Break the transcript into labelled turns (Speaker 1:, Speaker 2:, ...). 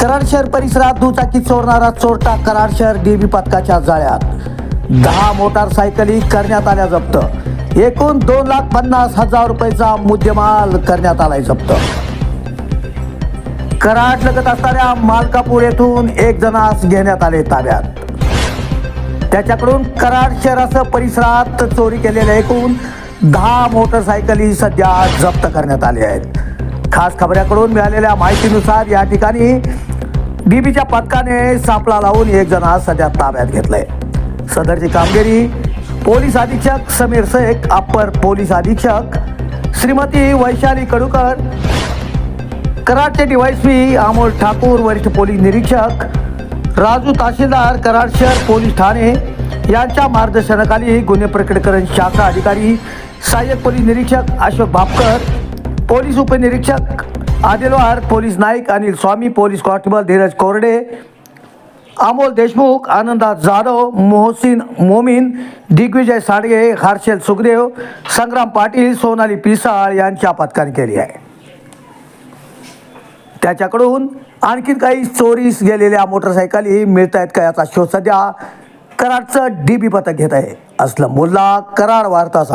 Speaker 1: कराड शहर परिसरात दुचाकी चोरणारा चोरटा कराड शहर डीबी पथकाच्या जाळ्यात. दहा मोटारसायकली करण्यात आल्या जप्त. एकूण दोन लाख पन्नास हजार रुपयाचा मुद्देमाल करण्यात आलाय जप्त. कराड लगत असणाऱ्या मालकापूर येथून एक जणास घेण्यात आले ताब्यात. त्याच्याकडून कराड शहरासह परिसरात चोरी केलेल्या एकूण दहा मोटरसायकली सध्या जप्त करण्यात आल्या आहेत. खास खबऱ्याकडून मिळालेल्या माहितीनुसार या ठिकाणी डीबीच्या पथकाने सापळा लावून एक जण सध्या ताब्यात घेतलंय. सदरची कामगिरी पोलीस अधीक्षक समीर शेख अप्पर पोलीस अधीक्षक श्रीमती वैशाली कडूकर कराडचे डीवायसपी अमोल ठाकूर वरिष्ठ पोलीस निरीक्षक राजू तहसीलदार कराड शहर पोलीस ठाणे यांच्या मार्गदर्शनाखाली गुन्हे प्रकटीकरण शाखा अधिकारी सहाय्यक पोलीस निरीक्षक अशोक भापकर पोलीस उपनिरीक्षक Adilwar police naik Anil Swami police constable Dhiraj Korde Amol Deshmukh आनंदा जाधव मोहसिन मोमीन दिग्विजय साडगे हर्षल सुखदेव संग्राम पाटील सोनाली पिसाळ यांची पथकाने केली आहे. त्याच्याकडून आणखीन काही चोरीस गेलेल्या मोटरसायकली मिळत आहेत का याचा शोध सध्या कराडचं डी बी पथक घेत आहे. असलं मुल्ला कराड वार्ता